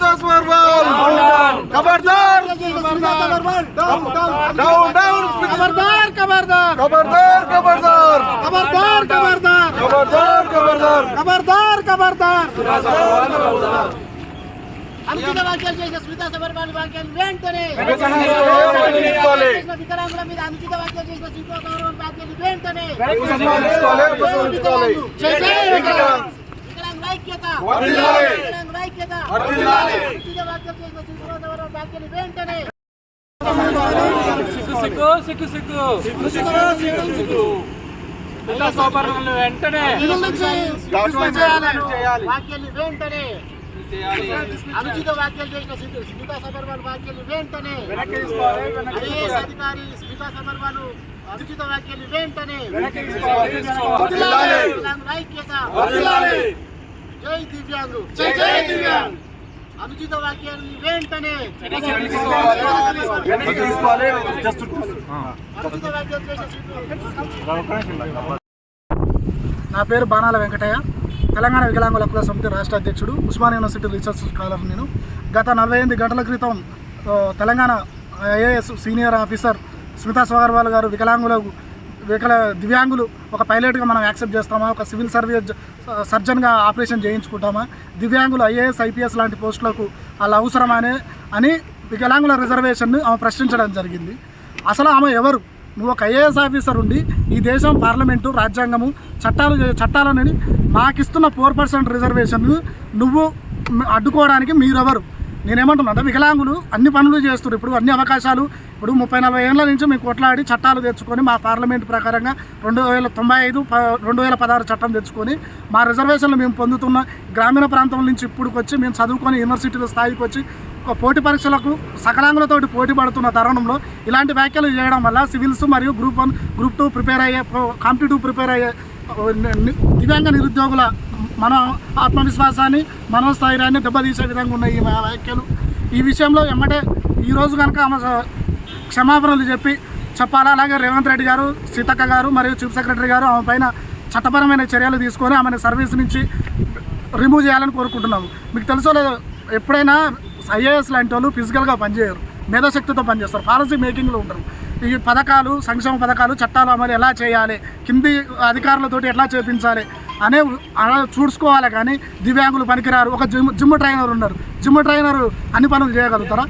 స్మితా సబర్వాల్ ఖబర్దార్ down down ఖబర్దార్ ఖబర్దార్ ఖబర్దార్ ఖబర్దార్ ఖబర్దార్ ఖబర్దార్ ఖబర్దార్ ఖబర్దార్ ఖబర్దార్ ఖబర్దార్ అనుచిత వ్యాఖ్యలు చేసిన స్మితా సబర్వాల్ వ్యాఖ్యలు వెంటనే తీసుకోవాలి. చేసిన వికలాంగుల మీద అనుచిత వ్యాఖ్యలు చేసిన స్మితా సబర్వాల్ వ్యాఖ్యలు వెంటనే తీసుకోవాలి, తీసుకోవాలి. జై జై వికలాంగ్. వికలాంగుల ఐక్యత సిగ్గు సిగ్గు సిగ్గు సిగ్గు. సిగ్గు సిగ్గు పిల్ల సోపరణలు వెంటనే వాక్యాన్ని వెంటనే. అనుచిత వ్యాఖ్యలు చేసిన స్మితా సబర్వాల్ వ్యాఖ్యలు వెంటనే. ఐఏఎస్ అధికారి స్మితా సబర్వాల్ అనుచిత వ్యాఖ్యలు వెంటనే. జై దివ్యాంగు. జై జై దివ్యాంగ్. అనుచిత వ్యాఖ్యలు వెంటనే నా పేరు బాణాల వెంకటయ్య. తెలంగాణ వికలాంగుల హక్కుల సమితి రాష్ట్ర అధ్యక్షుడు ఉస్మాన్ యూనివర్సిటీ రీసెర్చ్ స్కాలర్ నేను. గత నలభై ఎనిమిది గంటల క్రితం Telangana IAS senior officer Smita Sabharwal గారు వికలాంగులకు వికల దివ్యాంగులు ఒక పైలట్గా మనం యాక్సెప్ట్ చేస్తామా? ఒక సివిల్ సర్వీస్ సర్జన్గా ఆపరేషన్ చేయించుకుంటామా? దివ్యాంగులు ఐఏఎస్ ఐపీఎస్ లాంటి పోస్టులకు వాళ్ళు అవసరమనే అని వికలాంగుల రిజర్వేషన్ను ఆమె ప్రశ్నించడం జరిగింది. అసలు ఆమె ఎవరు? నువ్వు ఒక ఐఏఎస్ ఆఫీసర్ ఉండి ఈ దేశం పార్లమెంటు రాజ్యాంగము చట్టాలు చట్టాలని మాకిస్తున్న ఫోర్ పర్సెంట్ రిజర్వేషన్ నువ్వు అడ్డుకోవడానికి మీరెవరు? నేనేమంటున్నా అంటే వికలాంగులు అన్ని పనులు చేస్తున్నారు ఇప్పుడు అన్ని అవకాశాలు ఇప్పుడు ముప్పై నలభై ఏళ్ళ నుంచి మేము కొట్లాడి చట్టాలు తెచ్చుకొని మా పార్లమెంట్ ప్రకారంగా రెండు వేల తొంభై ఐదు రెండు వేల పదహారు చట్టం తెచ్చుకొని మా రిజర్వేషన్లు మేము పొందుతున్న గ్రామీణ ప్రాంతం నుంచి ఇప్పుడుకొచ్చి మేము చదువుకొని యూనివర్సిటీల స్థాయికి వచ్చి పోటీ పరీక్షలకు సకలాంగులతోటి పోటీ పడుతున్న తరుణంలో ఇలాంటి వ్యాఖ్యలు చేయడం వల్ల సివిల్స్ మరియు group one group two prepare అయ్యే కాంపిటేటివ్ ప్రిపేర్ అయ్యే దివ్యాంగ నిరుద్యోగుల మన ఆత్మవిశ్వాసాన్ని మనోస్థైర్యాన్ని దెబ్బతీసే విధంగా ఉన్నాయి ఈ వ్యాఖ్యలు ఈ విషయంలో ఎమ్మటే ఈరోజు కనుక ఆమె క్షమాపణలు చెప్పి చెప్పాలా? అలాగే రేవంత్ రెడ్డి గారు సీతక్క గారు మరియు చీఫ్ సెక్రటరీ గారు ఆమె పైన చట్టపరమైన చర్యలు తీసుకొని ఆమెను సర్వీస్ నుంచి రిమూవ్ చేయాలని కోరుకుంటున్నాము. మీకు తెలుసో లేదో ఎప్పుడైనా ఐఏఎస్ లాంటి వాళ్ళు ఫిజికల్గా పనిచేయరు. మేధాశక్తితో పనిచేస్తారు. పాలసీ మేకింగ్లో ఉంటారు. ఈ పథకాలు సంక్షేమ పథకాలు చట్టాలు అమలు ఎలా చేయాలి కింది అధికారులతోటి ఎట్లా చేపించాలి అనే అలా చూసుకోవాలి కానీ దివ్యాంగులు పనికిరారు. ఒక జిమ్ జిమ్ ట్రైనర్ ఉన్నారు. జిమ్ ట్రైనర్ అన్ని పనులు చేయగలుగుతారా?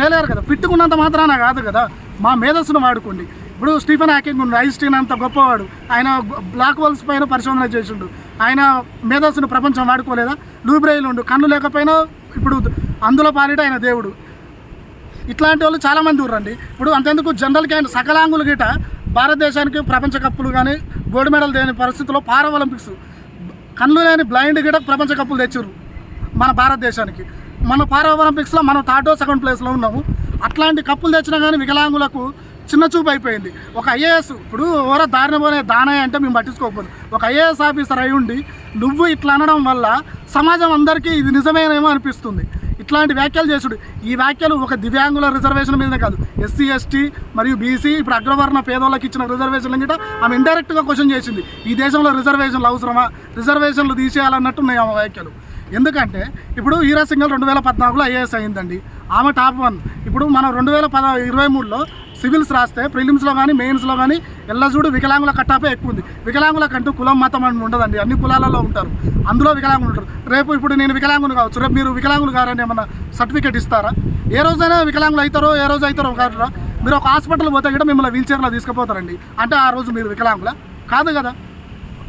చేయలేరు కదా. పిట్టుకున్నంత మాత్రాన కాదు కదా. మా మేధస్సును వాడుకోండి. ఇప్పుడు స్టీఫెన్ హ్యాకింగ్ ఉండు ఐన్స్టీన్ అంత గొప్పవాడు. ఆయన బ్లాక్ హోల్స్ పైన పరిశోధన చేసిండు. ఆయన మేధస్సును ప్రపంచం వాడుకోలేదా? లూబ్రెయిల్ ఉండు. కన్ను లేకపోయినా ఇప్పుడు అందులో పాలిట ఆయన దేవుడు. ఇట్లాంటి వాళ్ళు చాలామంది ఉర్రండి ఇప్పుడు అంతెందుకు జనరల్కి క్యాండ్ సకలాంగులు గిట భారతదేశానికి ప్రపంచ కప్పులు కానీ గోల్డ్ మెడల్ దేని పరిస్థితుల్లో పారా ఒలింపిక్స్. కళ్ళు లేని బ్లైండ్ గిట ప్రపంచ కప్పులు తెచ్చారు మన భారతదేశానికి. మన పారా ఒలింపిక్స్లో మనం థర్డో సెకండ్ ప్లేస్లో ఉన్నాము. అట్లాంటి కప్పులు తెచ్చినా కానీ వికలాంగులకు చిన్న చూపు అయిపోయింది. ఒక ఐఏఎస్ ఇప్పుడు ఎవరో దారిన పోనే దానయ్య అంటే మేము పట్టించుకోకపోదు. ఒక ఐఏఎస్ ఆఫీసర్ అయి ఉండి నువ్వు ఇట్లా అనడం వల్ల సమాజం అందరికీ ఇది నిజమేనేమో అనిపిస్తుంది. ఇట్లాంటి వ్యాఖ్యలు చేసుడు. ఈ వ్యాఖ్యలు ఒక దివ్యాంగుల రిజర్వేషన్ మీదనే కాదు. ఎస్సీ ఎస్టీ మరియు బీసీ ఇప్పుడు అగ్రవర్ణ పేదోళ్ళకి ఇచ్చిన రిజర్వేషన్లు గిట్ట ఆమె ఇండైరెక్ట్గా క్వశ్చన్ చేసింది. ఈ దేశంలో రిజర్వేషన్లు అవసరమా? రిజర్వేషన్లు తీసేయాలన్నట్టు ఉన్నాయి ఆమె వ్యాఖ్యలు. ఎందుకంటే ఇప్పుడు హీరా సింగల్ రెండు వేల పద్నాలుగులో ఐఏఎస్ అయిందండి. ఆమె టాప్ వన్. ఇప్పుడు మనం రెండు వేల పద ఇరవై మూడులో సివిల్స్ రాస్తే ప్రిలిమ్స్లో కానీ మెయిన్స్లో కానీ ఎల్ల చూడు వికలాంగుల కట్టాపే ఎక్కువ ఉంది వికలాంగులకంటూ కులం మతం అని ఉండదండి. అన్ని కులాలలో ఉంటారు. అందులో వికలాంగులు ఉంటారు. రేపు ఇప్పుడు నేను వికలాంగులు కావచ్చు రేపు మీరు వికలాంగులు గారని ఏమన్నా సర్టిఫికేట్ ఇస్తారా? ఏ రోజైనా వికలాంగులు అవుతారో ఏ రోజు అవుతారో కాదురా మీరు ఒక హాస్పిటల్ పోతే కూడా మిమ్మల్ని వీల్చైర్లో తీసుకుపోతారండి. అంటే ఆ రోజు మీరు వికలాంగుల? కాదు కదా.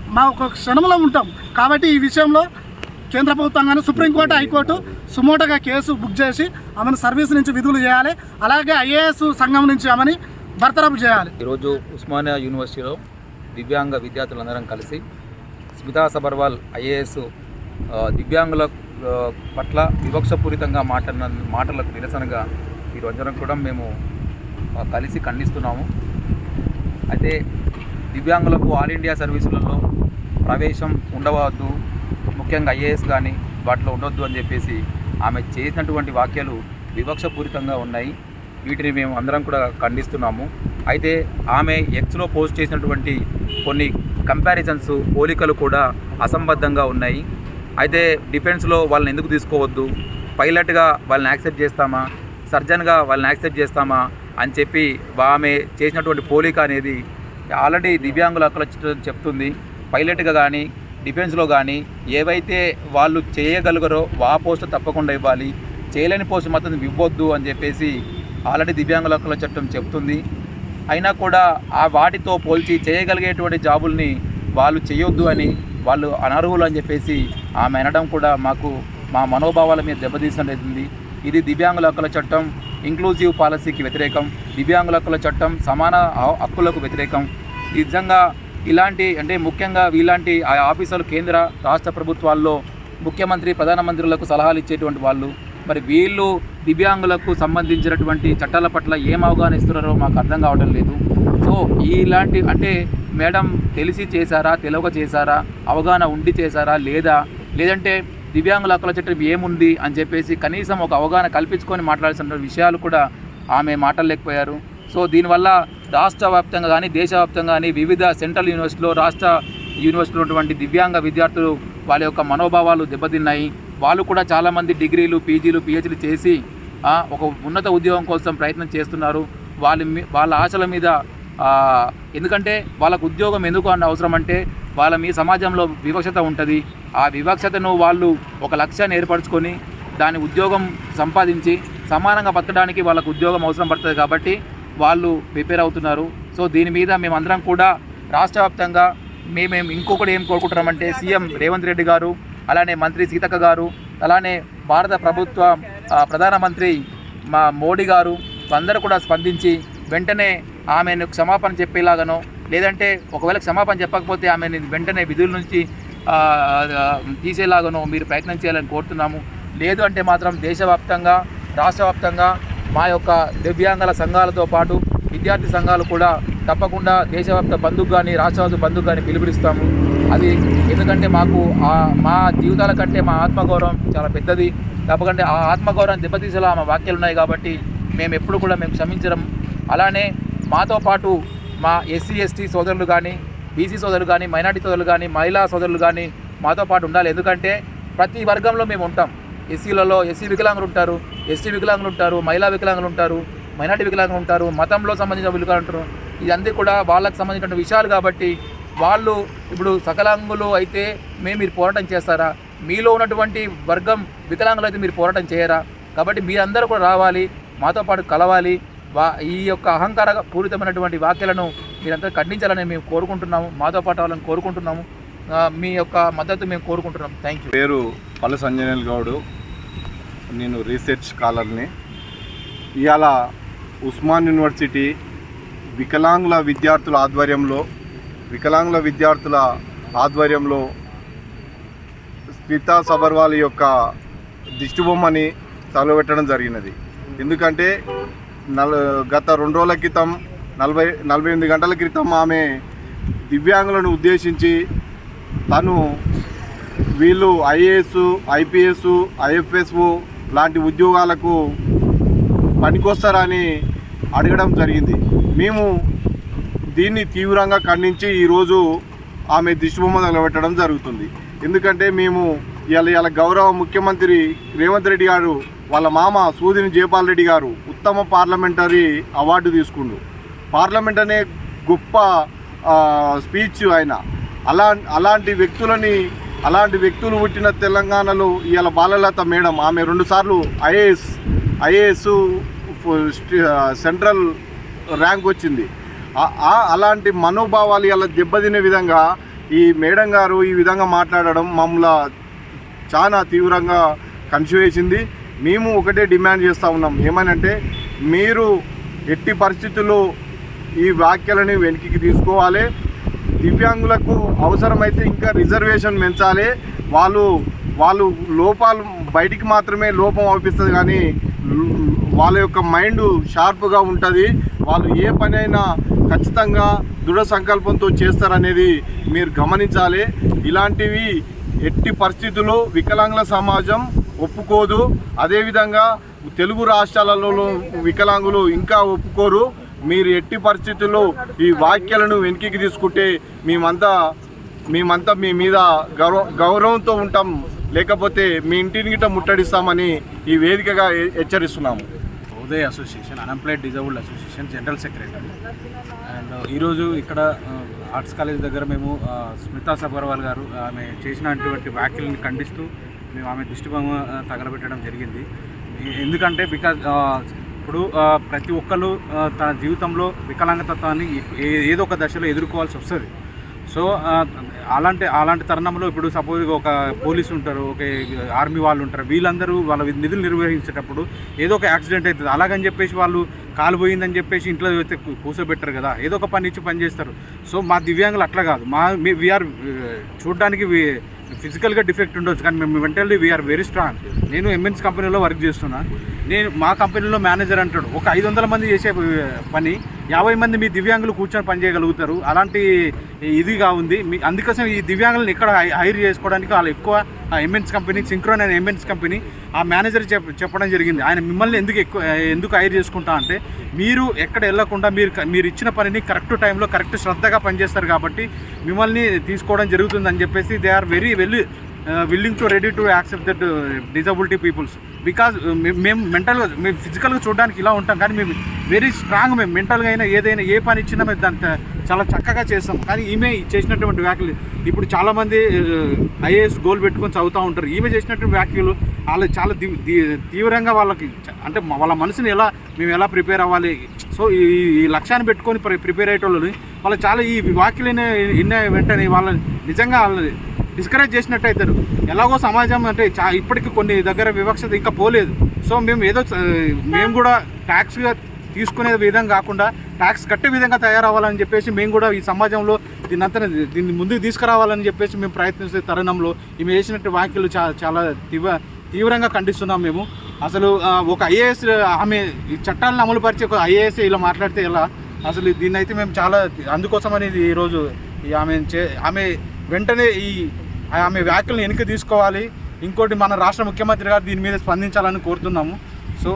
మా ఒక క్షణంలో ఉంటాం. కాబట్టి ఈ విషయంలో కేంద్ర ప్రభుత్వం కానీ సుప్రీంకోర్టు హైకోర్టు సుమోటోగా కేసు బుక్ చేసి ఆమెను సర్వీస్ నుంచి విధులు చేయాలి. అలాగే ఐఏఎస్ సంఘం నుంచి ఆమెని బర్తరఫ్ చేయాలి. ఈరోజు ఉస్మానియా యూనివర్సిటీలో దివ్యాంగ విద్యార్థులందరం కలిసి స్మితా సబర్వాల్ ఐఏఎస్ దివ్యాంగుల పట్ల వివక్షపూరితంగా మాట్లాడిన మాటలకు నిరసనగా ఈ కూడా మేము కలిసి ఖండిస్తున్నాము. అయితే దివ్యాంగులకు ఆల్ ఇండియా సర్వీసులలో ప్రవేశం ఉండవద్దు. ముఖ్యంగా ఐఏఎస్ కానీ వాటిలో ఉండొద్దు అని చెప్పేసి ఆమె చేసినటువంటి వాక్యాలు వివక్షపూరితంగా ఉన్నాయి. వీటిని మేము అందరం కూడా ఖండిస్తున్నాము. అయితే ఆమె ఎక్స్లో పోస్ట్ చేసినటువంటి కొన్ని కంపారిజన్స్ పోలికలు కూడా అసంబద్ధంగా ఉన్నాయి. అయితే డిఫెన్స్లో వాళ్ళని ఎందుకు తీసుకోవద్దు? పైలట్గా వాళ్ళని యాక్సెప్ట్ చేస్తామా? సర్జన్గా వాళ్ళని యాక్సెప్ట్ చేస్తామా? అని చెప్పి ఆమె చేసినటువంటి పోలిక అనేది ఆల్రెడీ దివ్యాంగుల హక్కుల చెప్తుంది. పైలట్గా కానీ డిఫెన్స్లో కానీ ఏవైతే వాళ్ళు చేయగలగరో ఆ పోస్ట్ తప్పకుండా ఇవ్వాలి. చేయలేని పోస్ట్ మాత్రం ఇవ్వద్దు అని చెప్పేసి ఆల్రెడీ దివ్యాంగుల హక్కుల చట్టం చెప్తుంది. అయినా కూడా ఆ వాటితో పోల్చి చేయగలిగేటువంటి జాబుల్ని వాళ్ళు చేయొద్దు అని వాళ్ళు అనర్హులు అని చెప్పేసి ఆమె అనడం కూడా మాకు మా మనోభావాల మీద దెబ్బతీసినట్టుంది ఇది దివ్యాంగుల హక్కుల చట్టం ఇంక్లూజివ్ పాలసీకి వ్యతిరేకం. దివ్యాంగుల హక్కుల చట్టం సమాన హక్కులకు వ్యతిరేకం. నిజంగా ఇలాంటి అంటే ముఖ్యంగా ఇలాంటి ఆ ఆఫీసర్లు కేంద్ర రాష్ట్ర ప్రభుత్వాల్లో ముఖ్యమంత్రి ప్రధానమంత్రులకు సలహాలు ఇచ్చేటువంటి వాళ్ళు మరి వీళ్ళు దివ్యాంగులకు సంబంధించినటువంటి చట్టాల పట్ల ఏం అవగాహన ఇస్తున్నారో మాకు అర్థం కావడం లేదు. సో ఇలాంటి అంటే మేడం తెలిసి చేశారా తెలియక చేశారా అవగాహన ఉండి చేశారా లేదా లేదంటే దివ్యాంగుల హక్కుల చట్టం ఏముంది అని చెప్పేసి కనీసం ఒక అవగాహన కల్పించుకొని మాట్లాడాల్సిన విషయాలు కూడా ఆమె మాట్లాడలేకపోయారు సో దీనివల్ల రాష్ట్ర వ్యాప్తంగా కానీ దేశవ్యాప్తంగా కానీ వివిధ సెంట్రల్ యూనివర్సిటీలో రాష్ట్ర యూనివర్సిటీలో ఉన్నటువంటి దివ్యాంగ విద్యార్థులు వాళ్ళ యొక్క మనోభావాలు దెబ్బతిన్నాయి. వాళ్ళు కూడా చాలామంది డిగ్రీలు పీజీలు పిహెచ్లు చేసి ఒక ఉన్నత ఉద్యోగం కోసం ప్రయత్నం చేస్తున్నారు. వాళ్ళ మీ- వాళ్ళ ఆశల మీద ఎందుకంటే వాళ్ళకు ఉద్యోగం ఎందుకు అన్న అవసరం అంటే వాళ్ళ మీ సమాజంలో వివక్షత ఉంటుంది. ఆ వివక్షతను వాళ్ళు ఒక లక్ష్యాన్ని ఏర్పరచుకొని దాని ఉద్యోగం సంపాదించి సమానంగా బతకడానికి వాళ్ళకు ఉద్యోగం అవసరం పడుతుంది కాబట్టి వాళ్ళు ప్రిపేర్ అవుతున్నారు. సో దీని మీద మేమందరం కూడా రాష్ట్ర వ్యాప్తంగా మేమేం ఇంకొకటి ఏం కోరుకుంటున్నామంటే సీఎం రేవంత్ రెడ్డి గారు అలానే మంత్రి సీతక్క గారు అలానే భారత ప్రభుత్వ ప్రధానమంత్రి మా మోడీ గారు అందరూ కూడా స్పందించి వెంటనే ఆమెను క్షమాపణ చెప్పేలాగానో లేదంటే ఒకవేళ క్షమాపణ చెప్పకపోతే ఆమెను వెంటనే విధుల నుంచి తీసేలాగానో మీరు ప్రయత్నం చేయాలని కోరుతున్నాము. లేదు అంటే మాత్రం దేశవ్యాప్తంగా రాష్ట్ర వ్యాప్తంగా మా యొక్క దివ్యాంగుల సంఘాలతో పాటు విద్యార్థి సంఘాలు కూడా తప్పకుండా దేశవ్యాప్త బంధుకు కానీ రాష్ట్రవ్యాప్త బంధుకు కానీ పిలుపునిస్తాము. అది ఎందుకంటే మాకు ఆ మా జీవితాల కంటే మా ఆత్మగౌరవం చాలా పెద్దది. తప్పకుండా ఆ ఆత్మగౌరవం దెబ్బతీసేలా మా వాక్యాలు ఉన్నాయి కాబట్టి మేము ఎప్పుడు కూడా మేము క్షమించడం. అలానే మాతో పాటు మా ఎస్సీ ఎస్టీ సోదరులు కానీ బీసీ సోదరులు కానీ మైనార్టీ సోదరులు కానీ మహిళా సోదరులు కానీ మాతో పాటు ఉండాలి. ఎందుకంటే ప్రతి వర్గంలో మేము ఉంటాం. ఎస్సీలలో ఎస్సీ వికలాంగులు ఉంటారు ఎస్టీ వికలాంగులు ఉంటారు మహిళా వికలాంగులు ఉంటారు మైనార్టీ వికలాంగులు ఉంటారు మతంలో సంబంధించిన వికలాంగులు ఉంటారు. ఇదంతా కూడా వాళ్ళకి సంబంధించిన విషయాలు కాబట్టి వాళ్ళు ఇప్పుడు సకలాంగులు అయితే మేము మీరు పోరాటం చేస్తారా? మీలో ఉన్నటువంటి వర్గం వికలాంగులు అయితే మీరు పోరాటం చేయరా? కాబట్టి మీరందరూ కూడా రావాలి మాతో పాటు కలవాలి. వా ఈ యొక్క అహంకార పూరితమైనటువంటి వ్యాఖ్యలను మీరంతా ఖండించాలని మేము కోరుకుంటున్నాము మాతో పాటు వాళ్ళని కోరుకుంటున్నాము. మీ యొక్క మద్దతు మేము కోరుకుంటున్నాం థ్యాంక్ యూ పేరు పల్ల సంజనల్ గౌడు. నేను రీసెర్చ్ స్కాలర్ని ఇవాళ ఉస్మాన్ యూనివర్సిటీ వికలాంగుల విద్యార్థుల ఆధ్వర్యంలో వికలాంగుల విద్యార్థుల ఆధ్వర్యంలో స్మితా సబర్వాల్ యొక్క దిష్టిబొమ్మని తలబెట్టడం జరిగినది. ఎందుకంటే నల్ గత రెండు రోజుల క్రితం నలభై నలభై ఎనిమిది గంటల క్రితం ఆమె దివ్యాంగులను ఉద్దేశించి తను వీళ్ళు ఐఏఎస్ ఐపీఎస్ ఐఎఫ్ఎస్ఓ లాంటి ఉద్యోగాలకు పనికొస్తారని అడగడం జరిగింది. మేము దీన్ని తీవ్రంగా ఖండించి ఈరోజు ఆమె దిష్టిబొమ్మ తగలబెట్టడం జరుగుతుంది. ఎందుకంటే మేము ఇలా ఇలా గౌరవ ముఖ్యమంత్రి రేవంత్ రెడ్డి గారు వాళ్ళ మామ సూదిని జయపాల్ రెడ్డి గారు ఉత్తమ పార్లమెంటరీ అవార్డు తీసుకుండు. పార్లమెంట్ అనే గొప్ప స్పీచ్ ఆయన. అలా అలాంటి వ్యక్తులని అలాంటి వ్యక్తులు పుట్టిన తెలంగాణలో ఇవాళ బాలలత మేడం ఆమె రెండుసార్లు ఐఏఎస్ ఐఏఎస్ సెంట్రల్ ర్యాంక్ వచ్చింది. అలాంటి మనోభావాలు ఇలా దెబ్బతినే విధంగా ఈ మేడం గారు ఈ విధంగా మాట్లాడడం మమ్మల్ని చాలా తీవ్రంగా కన్సివేసింది మేము ఒకటే డిమాండ్ చేస్తూ ఉన్నాం. ఏమనంటే మీరు ఎట్టి పరిస్థితుల్లో ఈ వ్యాఖ్యలని వెనక్కి తీసుకోవాలి. దివ్యాంగులకు అవసరమైతే ఇంకా రిజర్వేషన్ పెంచాలి. వాళ్ళు వాళ్ళు లోపాలు బయటికి మాత్రమే లోపం అవుపిస్తుంది కానీ వాళ్ళ యొక్క మైండ్ షార్ప్గా ఉంటుంది. వాళ్ళు ఏ పని అయినా ఖచ్చితంగా దృఢ సంకల్పంతో చేస్తారనేది మీరు గమనించాలి. ఇలాంటివి ఎట్టి పరిస్థితుల్లో వికలాంగుల సమాజం ఒప్పుకోదు. అదేవిధంగా తెలుగు రాష్ట్రాలలో వికలాంగులు ఇంకా ఒప్పుకోరు. మీరు ఎట్టి పరిస్థితుల్లో ఈ వాక్యాలను వెనక్కి తీసుకుంటే మేమంతా మేమంతా మీ మీద గౌరవ గౌరవంతో ఉంటాం. లేకపోతే మీ ఇంటిని గిట్ట ముట్టడిస్తామని ఈ వేదికగా హెచ్చరిస్తున్నాము. Uday association unemployed disabled association general secretary. And ఈరోజు ఇక్కడ ఆర్ట్స్ కాలేజ్ దగ్గర మేము స్మితా సబర్వాల్ గారు ఆమె చేసినటువంటి వ్యాఖ్యలను ఖండిస్తూ మేము ఆమె దిష్టిబొమ్మ తగలబెట్టడం జరిగింది. ఎందుకంటే బికాజ్ ఇప్పుడు ప్రతి ఒక్కరు తన జీవితంలో వికలాంగతత్వాన్ని ఏ- ఏదో ఒక దశలో ఎదుర్కోవాల్సి వస్తుంది. సో అలాంటి అలాంటి తరుణంలో ఇప్పుడు సపోజ్ ఒక పోలీసు ఉంటారు ఒక ఆర్మీ వాళ్ళు ఉంటారు వీళ్ళందరూ వాళ్ళ నిధులు నిర్వహించేటప్పుడు ఏదో ఒక యాక్సిడెంట్ అవుతుంది. అలాగని చెప్పేసి వాళ్ళు కాలు పోయిందని చెప్పేసి ఇంట్లో అయితే కూర్చోబెట్టరు కదా. ఏదో ఒక పని ఇచ్చి పని చేస్తారు. సో మా దివ్యాంగులు అట్లా కాదు. మా వీఆర్ చూడడానికి ఫిజికల్గా డిఫెక్ట్ ఉండొచ్చు కానీ మేము మెంటల్లీ వీఆర్ వెరీ స్ట్రాంగ్ నేను ఎంఎన్స్ కంపెనీలో వర్క్ చేస్తున్నా. నేను మా కంపెనీలో మేనేజర్ అంటాడు ఒక ఐదు వందల మంది చేసే పని యాభై మంది మీ దివ్యాంగులు కూర్చొని పని చేయగలుగుతారు. అలాంటి ఇదిగా ఉంది. మీ అందుకోసం ఈ దివ్యాంగులను ఇక్కడ హై- హైర్ చేసుకోవడానికి వాళ్ళు ఎక్కువ ఆ ఎంఎన్స్ కంపెనీ సింక్రోన్ అనే ఎంబెన్స్ కంపెనీ ఆ మేనేజర్ చెప్ చెప్పడం జరిగింది. ఆయన మిమ్మల్ని ఎందుకు ఎక్కువ ఎందుకు హైర్ చేసుకుంటా అంటే మీరు ఎక్కడ వెళ్ళకుండా మీరు మీరు ఇచ్చిన పనిని కరెక్ట్ టైంలో కరెక్ట్ శ్రద్ధగా పనిచేస్తారు కాబట్టి మిమ్మల్ని తీసుకోవడం జరుగుతుందని చెప్పేసి they are very well willing to ready to accept that disability peoples because మేము మెంటల్గా మేము ఫిజికల్గా చూడడానికి ఇలా ఉంటాం కానీ మేము వెరీ స్ట్రాంగ్ మేము మెంటల్గా అయినా ఏదైనా ఏ పని ఇచ్చినా మేము దాని చాలా చక్కగా చేస్తాం. కానీ ఈమె చేసినటువంటి వ్యాఖ్యలు ఇప్పుడు చాలామంది ఐఏఎస్ గోల్ పెట్టుకొని చదువుతూ ఉంటారు. ఈమె చేసినటువంటి వ్యాఖ్యలు వాళ్ళు చాలా తీవ్రంగా వాళ్ళకి అంటే వాళ్ళ మనసుని ఎలా మేము ఎలా ప్రిపేర్ అవ్వాలి? సో ఈ ఈ లక్ష్యాన్ని పెట్టుకొని ప్రిపేర్ అయ్యేటోళ్ళని వాళ్ళు చాలా ఈ వ్యాఖ్యలు విన్న వెంటనే వాళ్ళని నిజంగా వాళ్ళని డిస్కరేజ్ చేసినట్టు అవుతారు ఎలాగో సమాజం అంటే చా ఇప్పటికీ కొన్ని దగ్గర వివక్షత ఇంకా పోలేదు. సో మేము ఏదో మేము కూడా ట్యాక్స్గా తీసుకునే విధంగా కాకుండా ట్యాక్స్ కట్టే విధంగా తయారవ్వాలని చెప్పేసి మేము కూడా ఈ సమాజంలో దీన్నంతా దీన్ని ముందుకు తీసుకురావాలని చెప్పేసి మేము ప్రయత్నించే తరుణంలో ఈమె చేసినట్టు వ్యాఖ్యలు చా చాలా తీవ్ర తీవ్రంగా ఖండిస్తున్నాం మేము. అసలు ఒక ఐఏఎస్ ఆమె ఈ చట్టాలను అమలుపరిచే ఒక ఐఏఎస్ ఇలా మాట్లాడితే ఎలా? అసలు దీన్ని అయితే మేము చాలా అందుకోసం అనేది ఈరోజు ఈ ఆమె చే ఆమె వెంటనే ఈ ఆమె వ్యాఖ్యలను వెనక్కి తీసుకోవాలి. ఇంకోటి మన రాష్ట్ర ముఖ్యమంత్రి గారు దీని మీద స్పందించాలని కోరుతున్నాము. సో